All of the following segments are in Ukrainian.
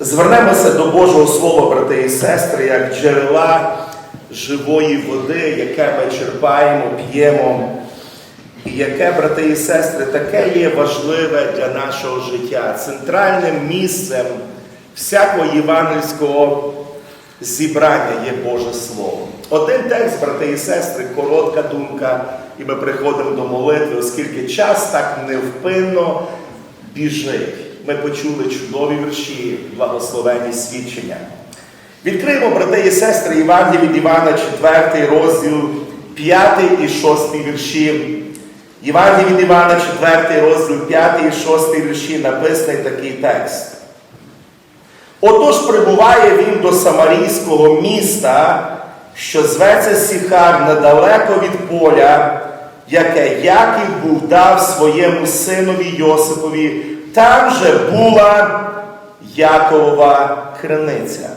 Звернемося до Божого Слова, брати і сестри, як джерела живої води, яке ми черпаємо, п'ємо, і яке, брати і сестри, таке є важливе для нашого життя, центральним місцем всякого євангельського зібрання є Боже Слово. Один текст, брати і сестри, коротка думка, і ми приходимо до молитви, оскільки час так невпинно біжить. Ми почули чудові вірші, благословені свідчення. Відкриємо, брати і сестри, Євангелії від Івана, 4 розділ, 5 і 6 вірші. Євангелії від Івана, 4 розділ, 5 і 6 вірші, написаний такий текст. Отож прибуває він до Самарійського міста, що зветься Сіхар недалеко від поля, яке Яків був дав своєму синові Йосипові, там же була Яковова криниця.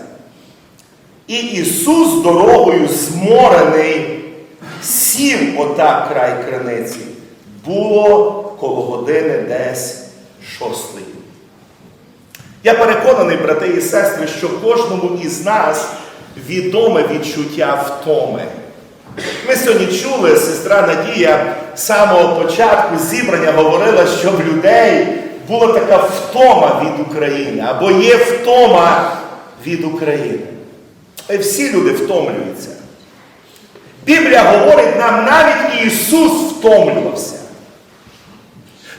І Ісус дорогою зморений сів отак край криниці. Було коло години десь шостої. Я переконаний, брати і сестри, що кожному із нас відоме відчуття втоми. Ми сьогодні чули, сестра Надія з самого початку зібрання говорила, що в людей була така втома від України, або є втома від України. Всі люди втомлюються. Біблія говорить нам, навіть Ісус втомлювався.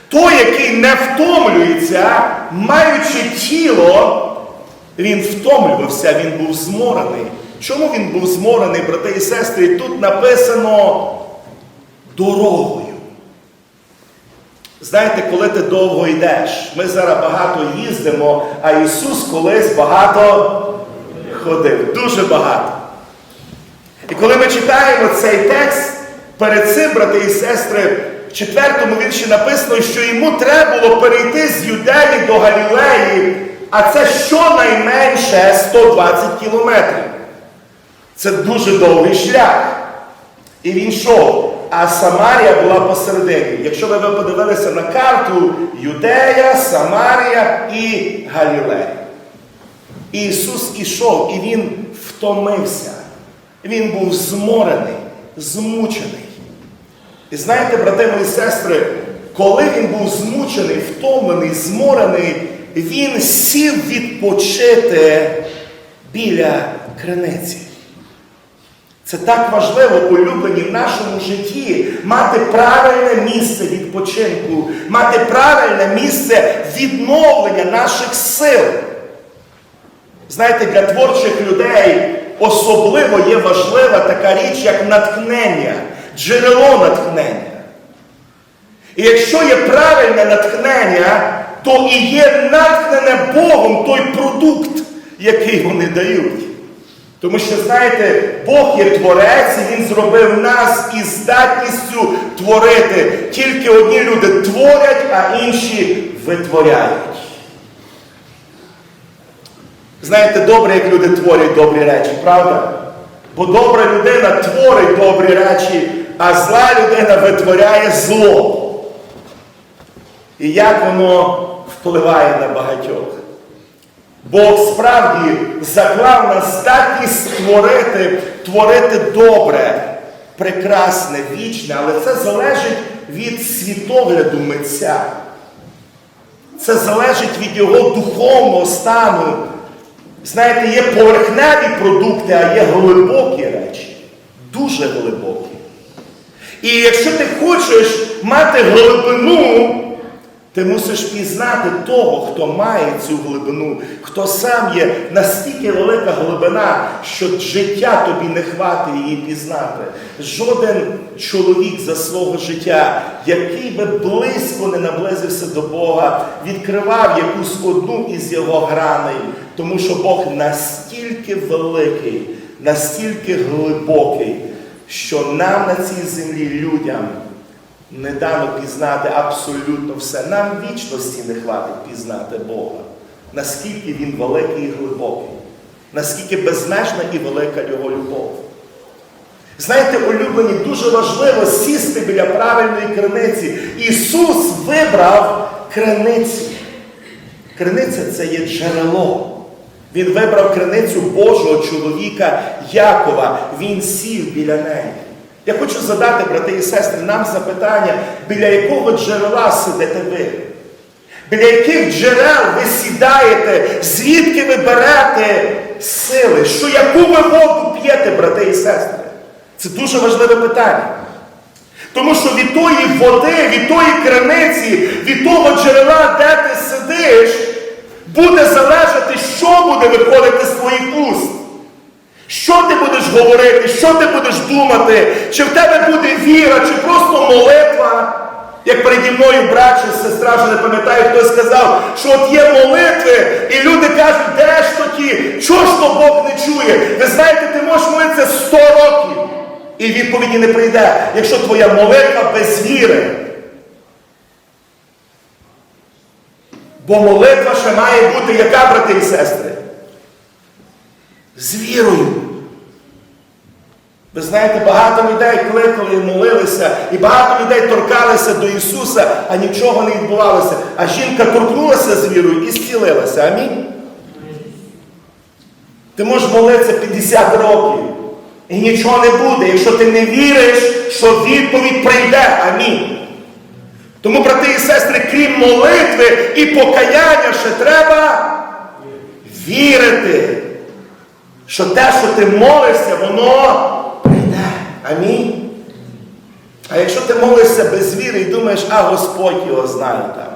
Той, який не втомлюється, маючи тіло, він втомлювався, він був зморений. Чому він був зморений, брати і сестри? Тут написано дорогою. Знаєте, коли ти довго йдеш, ми зараз багато їздимо, а Ісус колись багато ходив, дуже багато. І коли ми читаємо цей текст, перед цим, брати і сестри, в четвертому вірші написано, що йому треба було перейти з Юдеї до Галілеї, а це щонайменше 120 кілометрів. Це дуже довгий шлях. І він йшов, а Самарія була посередині. Якщо ви подивилися на карту, Юдея, Самарія і Галілея. Ісус ішов, і Він втомився. Він був зморений, змучений. І знаєте, брати мої сестри, коли він був змучений, втомлений, зморений, він сів відпочити біля криниці. Це так важливо, улюблені в нашому житті, мати правильне місце відпочинку, мати правильне місце відновлення наших сил. Знаєте, для творчих людей особливо є важлива така річ, як натхнення, джерело натхнення. І якщо є правильне натхнення, то і є натхнене Богом той продукт, який вони дають. Тому що, знаєте, Бог є творець, і Він зробив нас із здатністю творити. Тільки одні люди творять, а інші витворяють. Знаєте, добре, як люди творять добрі речі, правда? Бо добра людина творить добрі речі, а зла людина витворяє зло. І як воно впливає на багатьох? Бог справді заклав нас здатність створити, творити добре, прекрасне, вічне, але це залежить від світогляду митця. Це залежить від його духовного стану. Знаєте, є поверхневі продукти, а є глибокі речі. Дуже глибокі. І якщо ти хочеш мати глибину, ти мусиш пізнати того, хто має цю глибину, хто сам є настільки велика глибина, що життя тобі не хватить її пізнати. Жоден чоловік за свого життя, який би близько не наблизився до Бога, відкривав якусь одну із його граней, тому що Бог настільки великий, настільки глибокий, що нам на цій землі людям не дано пізнати абсолютно все. Нам вічності не хватить пізнати Бога. Наскільки Він великий і глибокий, наскільки безмежна і велика Його любов. Знаєте, улюблені, дуже важливо сісти біля правильної криниці. Ісус вибрав криницю. Криниця це є джерело. Він вибрав криницю Божого чоловіка Якова. Він сів біля неї. Я хочу задати, брати і сестри, нам запитання, біля якого джерела сидите ви? Біля яких джерел ви сідаєте, звідки ви берете сили? Що яку ви воду п'єте, брати і сестри? Це дуже важливе питання. Тому що від тої води, від тої криниці, від того джерела, де ти сидиш, буде залежати, що буде виходити з твоїх уст. Що ти будеш говорити, що ти будеш думати, чи в тебе буде віра, чи просто молитва. Як переді мною брат чи сестра, вже не пам'ятаю, хтось сказав, що от є молитви, і люди кажуть, де ж то ті, чого ж то Бог не чує? Ви знаєте, ти можеш молитися 100 років, і відповіді не прийде, якщо твоя молитва без віри. Бо молитва ще має бути яка, брати і сестри? З вірою. Ви знаєте, багато людей кликали, молилися, і багато людей торкалися до Ісуса, а нічого не відбувалося. А жінка торкнулася з вірою і зцілилася. Амінь. Ти можеш молитися 50 років. І нічого не буде, якщо ти не віриш, що відповідь прийде. Амінь. Тому, брати і сестри, крім молитви і покаяння, ще треба вірити, що те, що ти молишся, воно прийде. Амінь. А якщо ти молишся без віри і думаєш, а Господь його знає там.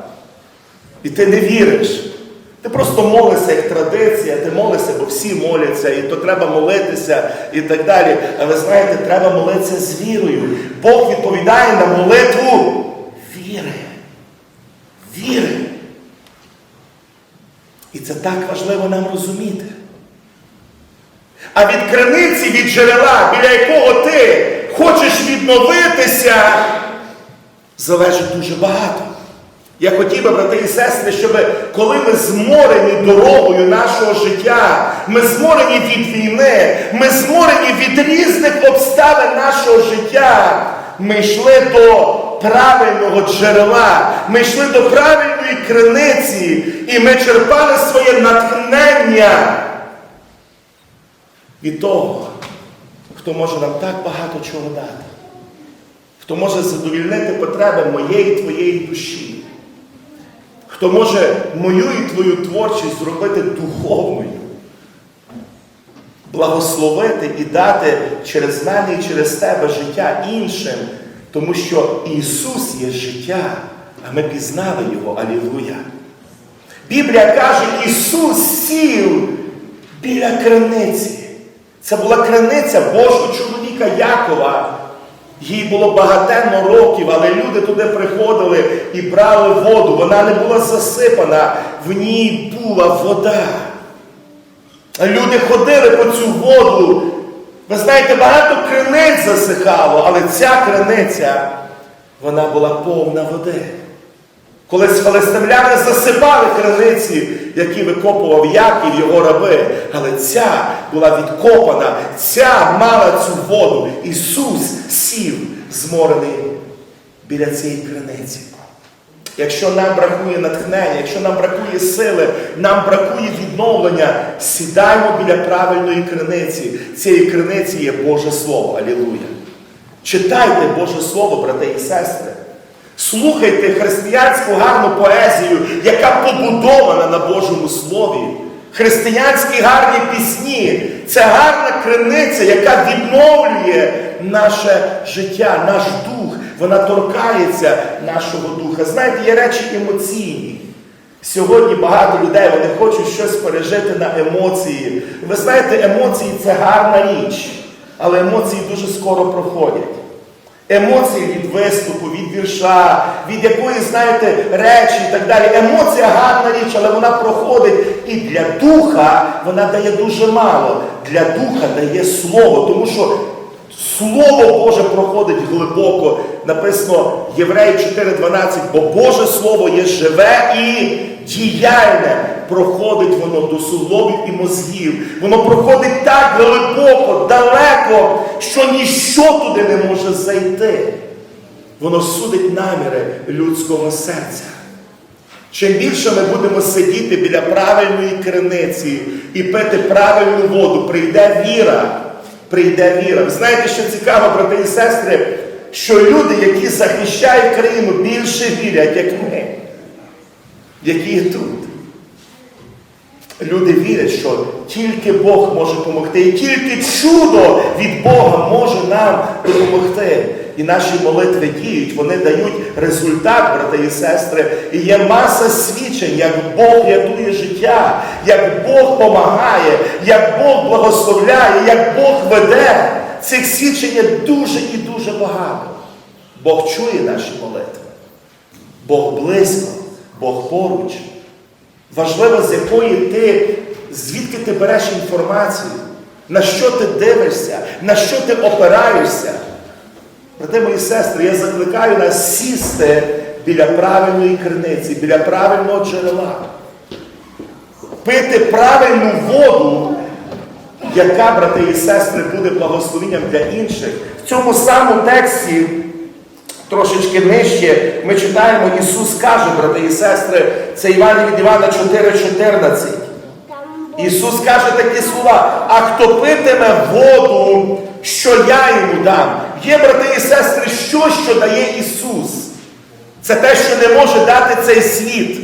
І ти не віриш. Ти просто молишся як традиція, ти молишся, бо всі моляться, і то треба молитися і так далі. Але знаєте, треба молитися з вірою. Бог відповідає на молитву віри. Віри. І це так важливо нам розуміти. А від криниці, від джерела, біля якого ти хочеш відновитися, залежить дуже багато. Я хотів би, брати і сестри, щоб коли ми зморені дорогою нашого життя, ми зморені від війни, ми зморені від різних обставин нашого життя, ми йшли до правильного джерела, ми йшли до правильної криниці, і ми черпали своє натхнення від того, хто може нам так багато чого дати, хто може задовільнити потреби моєї твоєї душі, хто може мою і твою творчість зробити духовною, благословити і дати через мене і через тебе життя іншим, тому що Ісус є життя, а ми пізнали Його. Алілуя. Біблія каже, Ісус сів біля криниці. Це була криниця Божого чоловіка Якова. Їй було багатенно років, але люди туди приходили і брали воду. Вона не була засипана, в ній була вода. Люди ходили по цю воду. Ви знаєте, багато криниць засихало, але ця криниця, вона була повна води. Колись фалестимляни засипали криниці, які викопував Яків, його раби. Але ця була відкопана, ця мала цю воду. Ісус сів зморений біля цієї криниці. Якщо нам бракує натхнення, якщо нам бракує сили, нам бракує відновлення, сідаймо біля правильної криниці. Цієї криниці є Боже Слово. Алілуя. Читайте Боже Слово, брати і сестри. Слухайте християнську гарну поезію, яка побудована на Божому Слові. Християнські гарні пісні це гарна криниця, яка відновлює наше життя, наш дух. Вона торкається нашого духа. Знаєте, є речі емоційні. Сьогодні багато людей вони хочуть щось пережити на емоції. Ви знаєте, емоції це гарна річ, але емоції дуже скоро проходять. Емоції від виступу, від вірша, від якоїсь, знаєте, речі і так далі. Емоція гарна річ, але вона проходить. І для духа вона дає дуже мало. Для духа дає слово, тому що Слово Боже проходить глибоко. Написано Євреї 4.12, бо Боже Слово є живе і діяльне. Проходить воно до суглобів і мозгів. Воно проходить так глибоко, далеко, що ніщо туди не може зайти. Воно судить наміри людського серця. Чим більше ми будемо сидіти біля правильної криниці і пити правильну воду, прийде віра. Прийде віра. Ви знаєте, що цікаво, брати і сестри, що люди, які захищають країну, більше вірять, як ми, які є тут. Люди вірять, що тільки Бог може допомогти, і тільки чудо від Бога може нам допомогти. І наші молитви діють, вони дають результат, брати і сестри. І є маса свідчень, як Бог рятує життя, як Бог допомагає, як Бог благословляє, як Бог веде. Цих свідчень є дуже і дуже багато. Бог чує наші молитви. Бог близько, Бог поруч. Важливо, з якої ти, звідки ти береш інформацію, на що ти дивишся, на що ти опираєшся. Брати мої сестри, я закликаю нас сісти біля правильної криниці, біля правильного джерела, пити правильну воду, яка, брати і сестри, буде благословенням для інших. В цьому самому тексті, трошечки нижче, ми читаємо, Ісус каже, брати і сестри, це Іван від Івана 4,14. Ісус каже такі слова, а хто питиме воду, що я йому дам. Є, брати і сестри, що, що дає Ісус. Це те, що не може дати цей світ.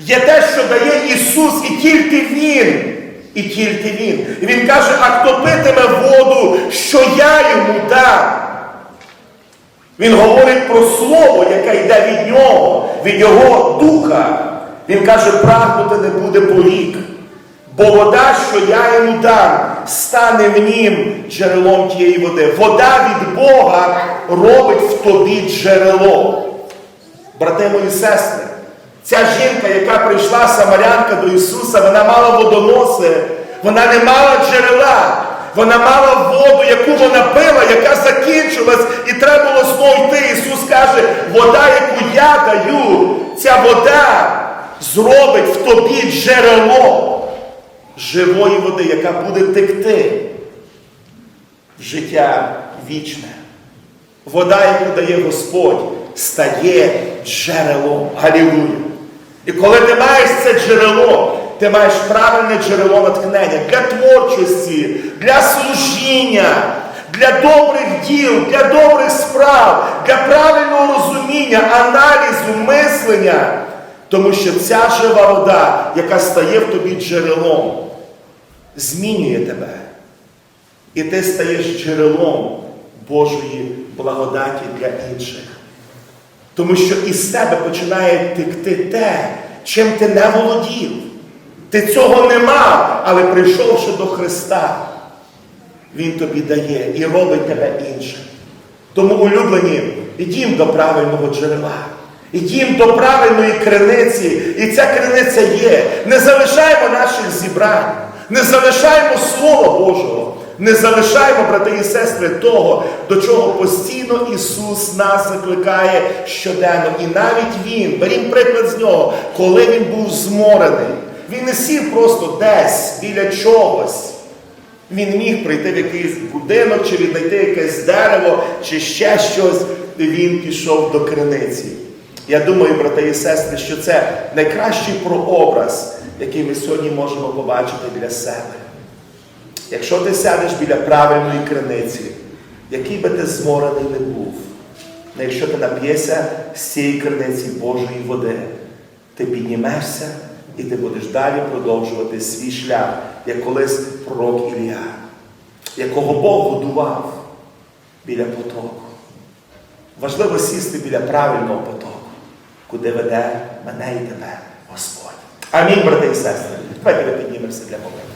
Є те, що дає Ісус, і тільки Він. І тільки Він. І Він каже, а хто питиме воду, що я йому дам. Він говорить про слово, яке йде від нього, від Його духа. Він каже, прагнути не буде повік. Бо вода, що я йому дам, стане в нім джерелом тієї води. Вода від Бога робить в тобі джерело. Брати мої сестри, ця жінка, яка прийшла самарянка до Ісуса, вона мала водоноси, вона не мала джерела. Вона мала воду, яку вона пила, яка закінчилась, і треба було знову йти. Ісус каже, вода, яку я даю, ця вода зробить в тобі джерело живої води, яка буде текти в життя вічне. Вода, яку дає Господь, стає джерелом. Галілуя! І коли ти маєш це джерело, ти маєш правильне джерело натхнення для творчості, для служіння, для добрих діл, для добрих справ, для правильного розуміння, аналізу, мислення. Тому що ця жива вода, яка стає в тобі джерелом, змінює тебе. І ти стаєш джерелом Божої благодаті для інших. Тому що із тебе починає текти те, чим ти не володів. Ти цього не мав, але прийшовши до Христа, Він тобі дає і робить тебе іншим. Тому, улюблені, ідім до правильного джерела. Ідім до правильної криниці, і ця криниця є. Не залишаємо наших зібрань, не залишаємо Слова Божого, не залишаємо, брати і сестри, того, до чого постійно Ісус нас закликає щоденно. І навіть Він, беріть приклад з нього, коли Він був зморений, Він не сів просто десь біля чогось. Він міг прийти в якийсь будинок, чи віднайти якесь дерево, чи ще щось, і він пішов до криниці. Я думаю, брати і сестри, що це найкращий прообраз, який ми сьогодні можемо побачити для себе. Якщо ти сядеш біля правильної криниці, який би ти зморений не був, якщо ти нап'єшся з цієї криниці Божої води, ти піднімешся і ти будеш далі продовжувати свій шлях, як колись пророк Ілія, якого Бог годував біля потоку. Важливо сісти біля правильного потоку, куди веде мене і тебе Господь. Амінь, брати і сестри. Давайте ми піднімемося для молитви.